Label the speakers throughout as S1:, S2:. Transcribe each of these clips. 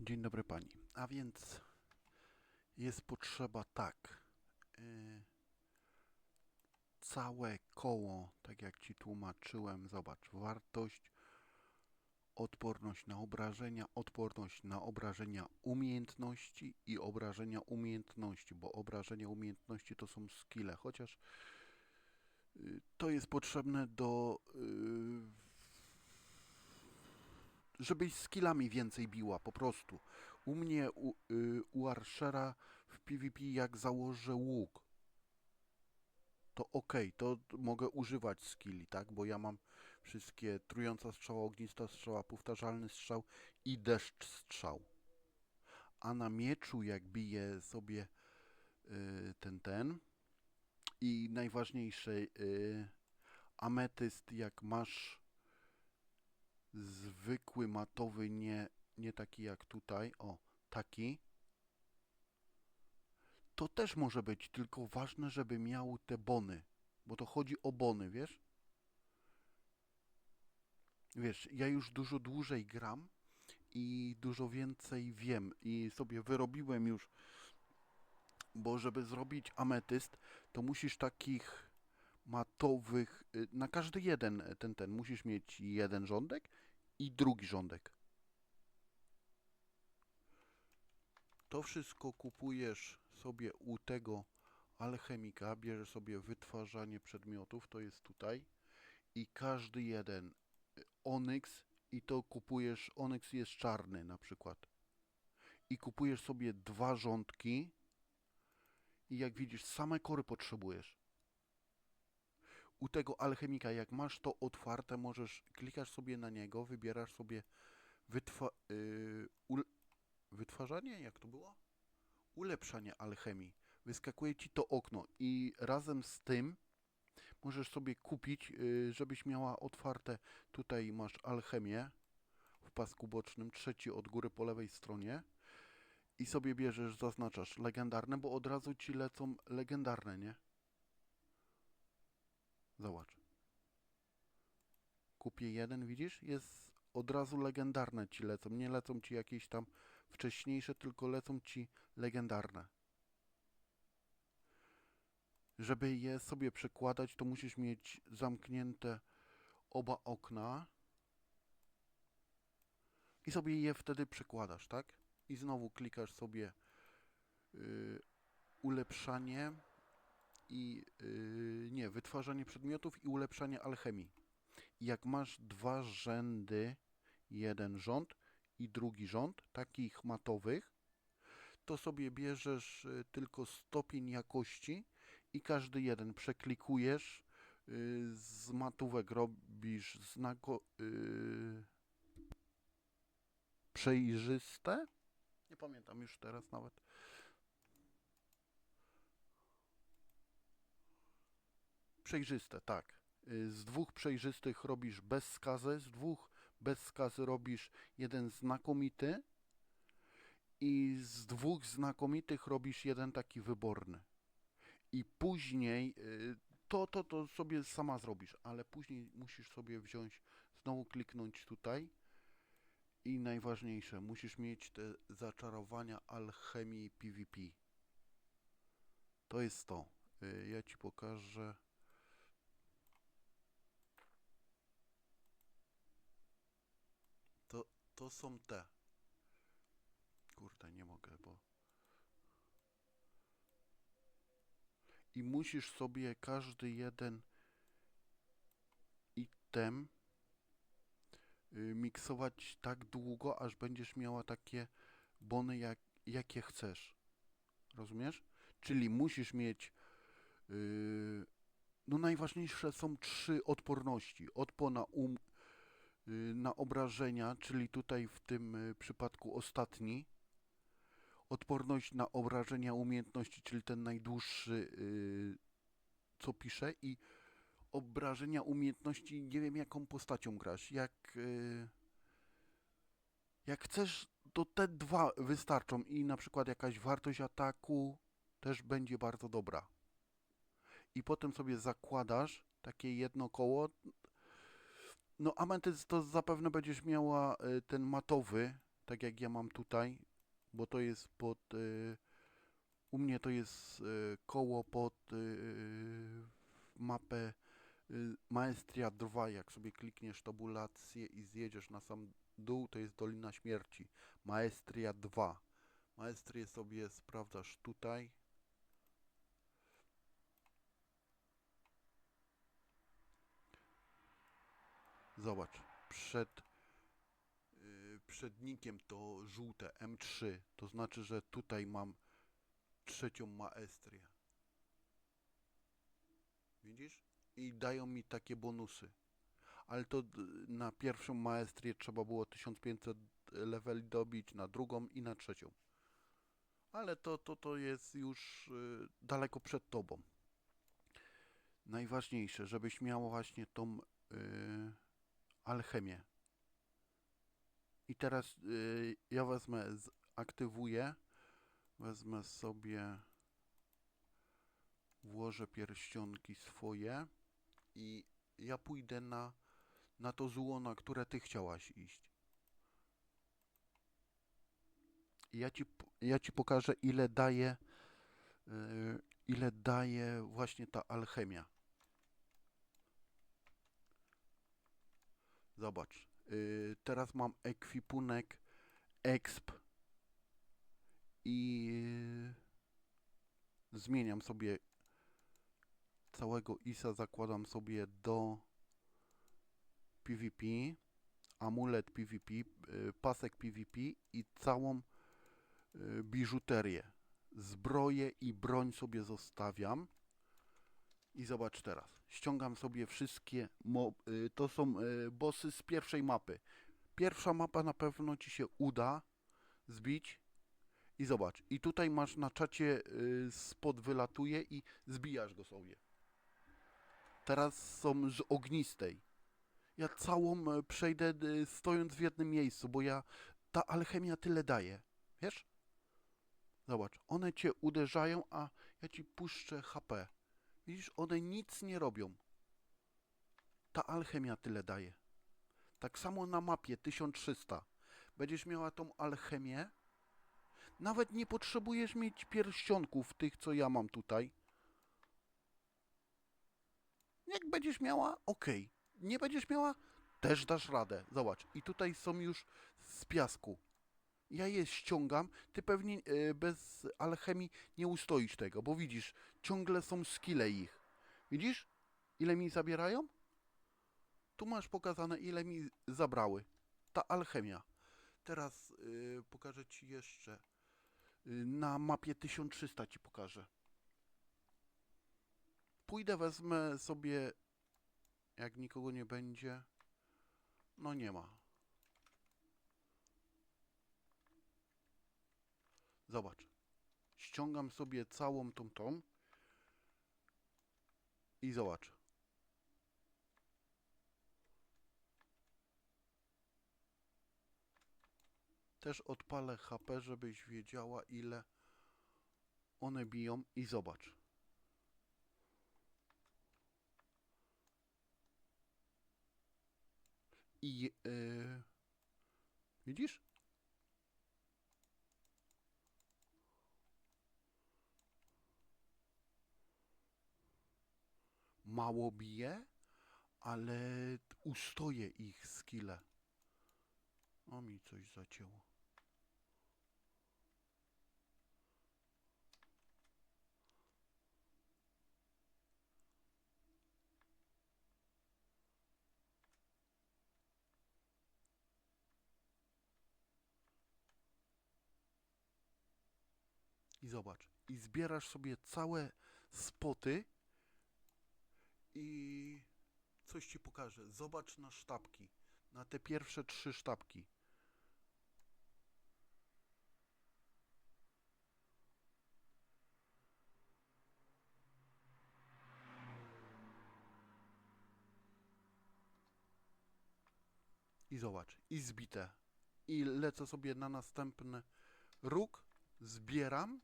S1: Dzień dobry pani. A więc jest potrzeba tak. y, całe koło, tak jak ci tłumaczyłem, zobacz, wartość, odporność na obrażenia, odporność na obrażenia umiejętności i obrażenia umiejętności, bo obrażenia umiejętności to są skille, chociaż y, to jest potrzebne do y, żebyś skillami więcej biła, po prostu. U mnie, u, y, u Archera w PvP jak założę łuk, to ok, to mogę używać skilli, tak? Bo ja mam wszystkie trująca strzała, ognista strzała, powtarzalny strzał i deszcz strzał. A na mieczu jak bije sobie y, ten, ten i najważniejsze y, ametyst jak masz zwykły matowy, nie, nie taki jak tutaj, o, taki, to też może być, tylko ważne, żeby miał te bony, bo to chodzi o bony, wiesz? Wiesz, ja już dużo dłużej gram i dużo więcej wiem i sobie wyrobiłem już, bo żeby zrobić ametyst, to musisz takich matowych, y, na każdy jeden y, ten, ten, musisz mieć jeden rządek i drugi rządek. To wszystko kupujesz sobie u tego alchemika, bierzesz sobie wytwarzanie przedmiotów, to jest tutaj i każdy jeden y, onyx i to kupujesz, onyx jest czarny na przykład. I kupujesz sobie dwa rządki i jak widzisz same kory potrzebujesz u tego alchemika, jak masz to otwarte, możesz, klikasz sobie na niego, wybierasz sobie wytwa, ul, wytwarzanie, jak to było? Ulepszanie alchemii. Wyskakuje ci to okno i razem z tym możesz sobie kupić, yy, żebyś miała otwarte, tutaj masz alchemię w pasku bocznym, trzeci od góry po lewej stronie i sobie bierzesz, zaznaczasz legendarne, bo od razu ci lecą legendarne, nie? Zobacz. Kupię jeden, widzisz? Jest od razu legendarne ci lecą. Nie lecą ci jakieś tam wcześniejsze, tylko lecą ci legendarne. Żeby je sobie przekładać, to musisz mieć zamknięte oba okna i sobie je wtedy przekładasz, tak? I znowu klikasz sobie yy, ulepszanie i yy, nie, wytwarzanie przedmiotów i ulepszanie alchemii. Jak masz dwa rzędy, jeden rząd i drugi rząd, takich matowych, to sobie bierzesz y, tylko stopień jakości i każdy jeden przeklikujesz, y, z matówek robisz znako... Y, przejrzyste? Nie pamiętam już teraz nawet. Przejrzyste, tak. Y, Z dwóch przejrzystych robisz bez skazy, z dwóch bez skazy robisz jeden znakomity i z dwóch znakomitych robisz jeden taki wyborny. I później y, to, to, to sobie sama zrobisz, ale później musisz sobie wziąć, znowu kliknąć tutaj i najważniejsze, musisz mieć te zaczarowania alchemii PvP. To jest to. Y, Ja ci pokażę. To, są te. Kurde, nie mogę, bo... I musisz sobie każdy jeden item y, miksować tak długo, aż będziesz miała takie bony, jak, jakie chcesz. Rozumiesz? Czyli musisz mieć... y, no najważniejsze są trzy odporności. Odporna um, y, na obrażenia, czyli tutaj w tym y, przypadku ostatni. Odporność na obrażenia umiejętności, czyli ten najdłuższy, y, co pisze. I obrażenia umiejętności, nie wiem jaką postacią grasz. Jak, y, jak chcesz, to te dwa wystarczą i na przykład jakaś wartość ataku też będzie bardzo dobra. I potem sobie zakładasz takie jedno koło. No ametyst to zapewne będziesz miała y, ten matowy, tak jak ja mam tutaj, bo to jest pod, y, u mnie to jest y, koło pod mapę Maestria 2, jak sobie klikniesz tabulację i zjedziesz na sam dół, to jest Dolina Śmierci, Maestria 2. Maestrię sobie sprawdzasz tutaj. Zobacz, przed y, przednikiem to żółte M3, to znaczy, że tutaj mam trzecią maestrię. Widzisz? I dają mi takie bonusy. Ale to d- na pierwszą maestrię trzeba było 1500 leveli dobić, na drugą i na trzecią. Ale to, to, to jest już y, daleko przed tobą. Najważniejsze, żebyś miał właśnie tą y, alchemię. I teraz y, ja wezmę, aktywuję, wezmę sobie, włożę pierścionki swoje i ja pójdę na, na to zło, na które ty chciałaś iść. I ja ci, ja ci pokażę, ile daje, y, ile daje właśnie ta alchemia. Zobacz. y, teraz mam ekwipunek exp i y, zmieniam sobie całego ISA, zakładam sobie do PvP, amulet PvP, y, pasek PvP i całą biżuterię. Zbroję i broń sobie zostawiam. I zobacz teraz. Ściągam sobie wszystkie. Y, to są y, bossy z pierwszej mapy. Pierwsza mapa na pewno ci się uda zbić. I zobacz. I tutaj masz na czacie y, spod wylatuje i zbijasz go sobie. Teraz są z ognistej. Ja całą y, przejdę stojąc w jednym miejscu, bo ja ta alchemia tyle daje. Wiesz? Zobacz, one cię uderzają, a ja ci puszczę HP. Widzisz, one nic nie robią. Ta alchemia tyle daje. Tak samo na mapie 1300. Będziesz miała tą alchemię. Nawet nie potrzebujesz mieć pierścionków tych, co ja mam tutaj. Jak będziesz miała, ok. Nie będziesz miała, też dasz radę. Zobacz, i tutaj są już z piasku. Ja je ściągam. Ty pewnie e, bez alchemii nie ustoisz tego, bo widzisz, ciągle są skille ich. Widzisz? Ile mi zabierają? Tu masz pokazane, ile mi zabrały. Ta alchemia. Teraz y, pokażę ci jeszcze. Y, na mapie 1300 ci pokażę. Pójdę, wezmę sobie. Jak nikogo nie będzie. No nie ma. Zobacz. Ściągam sobie całą tą tą. I zobacz. Też odpalę HP, żebyś wiedziała ile one biją i zobacz. I yy, widzisz? Mało bije, ale ustoje ich skille. O mi coś zacięło. I zobacz. I zbierasz sobie całe spoty i coś ci pokażę. Zobacz na sztabki. Na te pierwsze trzy sztabki. I zobacz. I zbite. I lecę sobie na następny róg. Zbieram.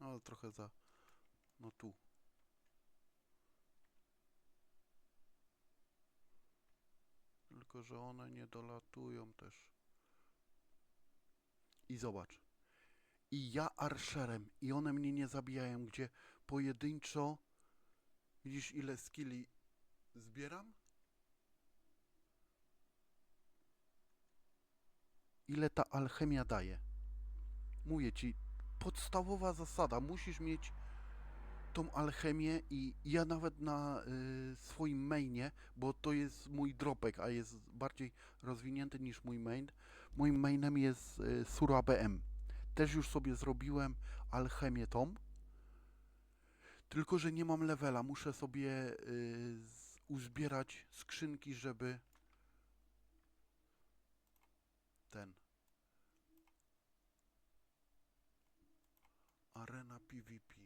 S1: No trochę za... No tu. Tylko, że one nie dolatują też. I zobacz. I ja archerem i one mnie nie zabijają, gdzie pojedynczo widzisz ile skilli zbieram? Ile ta alchemia daje? Mówię ci, podstawowa zasada, musisz mieć tą alchemię i ja nawet na y, swoim mainie, bo to jest mój dropek, a jest bardziej rozwinięty niż mój main. Moim mainem jest y, Sura BM. Też już sobie zrobiłem alchemię tą. Tylko, że nie mam levela. Muszę sobie y, uzbierać skrzynki, żeby ten. Arena PvP.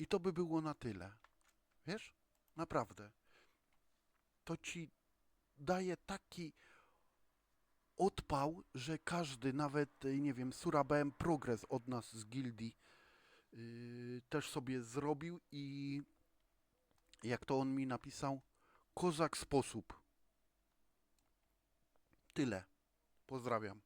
S1: I to by było na tyle. Wiesz? Naprawdę. To ci daje taki odpał, że każdy, nawet, y, nie wiem, Surabem Progress od nas z gildii yy, też sobie zrobił i jak to on mi napisał, kozak sposób. Tyle. Pozdrawiam.